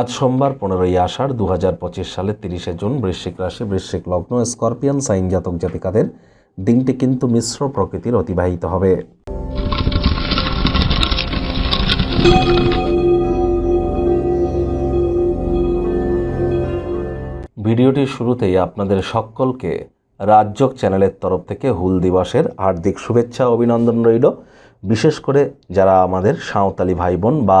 আজ সোমবার পনেরোই আষাঢ় দু হাজার পঁচিশ সালের তিরিশে জুন বৃশ্চিক রাশি, বৃশ্চিক লগ্ন, স্করপিয়ান, সাইন জাতক জাতিকাদের দিনটি কিন্তু মিশ্র প্রকৃতির অতিবাহিত হবে। ভিডিওটির শুরুতেই আপনাদের সকলকে রাজ্যক চ্যানেলের তরফ থেকে হুল দিবসের হার্দিক শুভেচ্ছা, অভিনন্দন রইল। বিশেষ করে যারা আমাদের সাঁওতালি ভাই বোন বা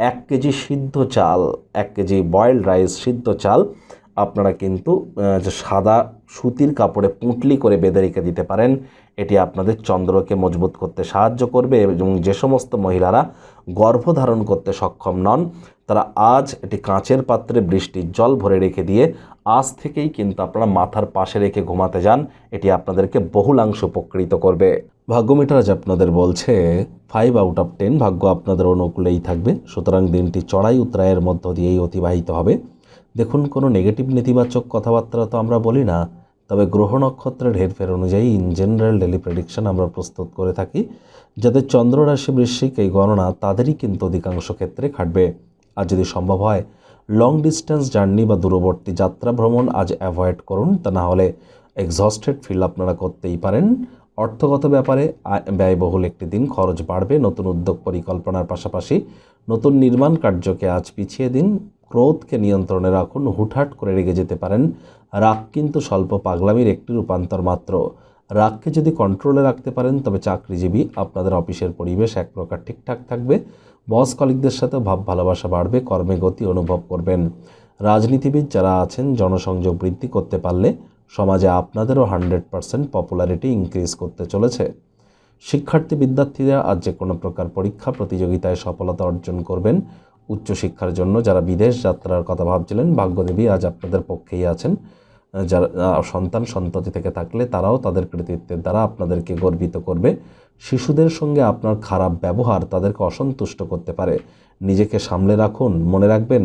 এক কেজি সিদ্ধ চাল এক কেজি বয়েলড রাইস সিদ্ধ চাল আপনারা কিন্তু সাদা সুতির কাপড়ে পুঁটলি করে বেঁধে রেখে দিতে পারেন। এটি আপনাদের চন্দ্রকে মজবুত করতে সাহায্য করবে এবং যে সমস্ত মহিলারা গর্ভধারণ করতে সক্ষম নন, তারা আজ এটি কাঁচের পাত্রে বৃষ্টির জল ভরে রেখে দিয়ে আজ থেকেই কিন্তু আপনারা মাথার পাশে রেখে ঘুমাতে যান। এটি আপনাদেরকে বহুলাংশ উপকৃত করবে। ভাগ্যমিটার আজ আপনাদের বলছে, ফাইভ আউট অফ টেন ভাগ্য আপনাদের অনুকূলেই থাকবে। সুতরাং দিনটি চড়াই উত্তরায়ের মধ্য দিয়েই অতিবাহিত হবে। দেখুন, কোনো নেগেটিভ, নেতিবাচক কথাবার্তা তো আমরা বলি না। তবে গ্রহ নক্ষত্রের হেরফের অনুযায়ী ইন জেনারেল ডেলি প্রেডিকশন আমরা প্রস্তুত করে থাকি যাদের চন্দ্র রাশি বৃশ্চিক এই গণনা তাদেরই কিন্তু অধিকাংশ ক্ষেত্রে খাটবে। আর যদি সম্ভব হয় লং ডিস্টেন্স জার্নি বা দূরবর্তী যাত্রা ভ্রমণ আজ অ্যাভয়েড করুন, তা না হলে এক্সস্টেড ফিল আপনারা করতেই পারেন। অর্থগত ব্যাপারে ব্যয়বহুল একটি দিন খরচ বাড়বে, নতুন উদ্যোগ পরিকল্পনার পাশাপাশি নতুন নির্মাণ কার্যকে আজ পিছিয়ে দিন। ক্রোধকে নিয়ন্ত্রণে রাখুন, হুটহাট করে রেগে যেতে পারেন। রাগ কিন্তু স্বল্প পাগলামির একটি রূপান্তর মাত্র। রাগকে যদি কন্ট্রোলে রাখতে পারেন, তবে চাকরিজীবী আপনাদের অফিসের পরিবেশ এক প্রকার ঠিকঠাক থাকবে। বস কলিকদের সাথে ভাব ভালোবাসা বাড়বে, কর্মে গতি অনুভব করবেন। রাজনীতিবিদ যারা আছেন, জনসংযোগ বৃদ্ধি করতে পারলে সমাজে আপনাদেরও হান্ড্রেড পারসেন্ট পপুলারিটি ইনক্রিজ করতে চলেছে। শিক্ষার্থী বিদ্যার্থীরা আজ যে কোনো প্রকার পরীক্ষা, প্রতিযোগিতায় সফলতা অর্জন করবেন। উচ্চশিক্ষার জন্য যারা বিদেশ যাত্রার কথা ভাবছিলেন, ভাগ্যদেবী আজ আপনাদের পক্ষেই আছেন। যারা সন্তান, সন্ততি থেকে থাকলে তারাও তাদের কৃতিত্বের দ্বারা আপনাদেরকে গর্বিত করবে। শিশুদের সঙ্গে আপনার খারাপ ব্যবহার তাদেরকে অসন্তুষ্ট করতে পারে। নিজেকে সামলে রাখুন, মনে রাখবেন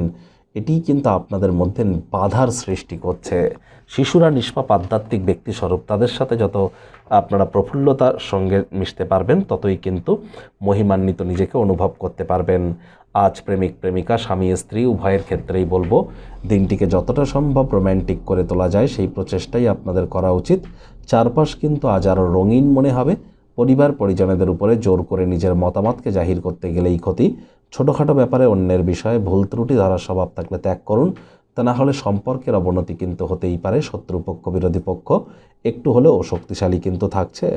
এটিই কিন্তু আপনাদের মধ্যে বাধার সৃষ্টি করছে। শিশুরা নিষ্পাপ, আধ্যাত্মিক ব্যক্তিস্বরূপ, তাদের সাথে যত আপনারা প্রফুল্লতার সঙ্গে মিশতে পারবেন, ততই কিন্তু মহিমান্বিত নিজেকে অনুভব করতে পারবেন। আজ প্রেমিক, প্রেমিকা, স্বামী, স্ত্রী, উভয়ের ক্ষেত্রেই বলব, দিনটিকে যতটা সম্ভব রোম্যান্টিক করে তোলা যায়, সেই প্রচেষ্টাই আপনাদের করা উচিত। চারপাশ কিন্তু আজ আরও রঙিন মনে হবে। পরিবার, পরিজনেদের উপরে জোর করে নিজের মতামতকে জাহির করতে গেলেই ক্ষতি। ছোটোখাটো ব্যাপারে অন্যের বিষয়ে ভুল ত্রুটি ধরার স্বভাব থাকলে ত্যাগ করুন। তা না হলে সম্পর্কের অবনতি কিন্তু হতেই পারে, শত্রুপক্ষ, বিরোধী পক্ষ। একটু হলেও শক্তিশালী কিন্তু থাকছে।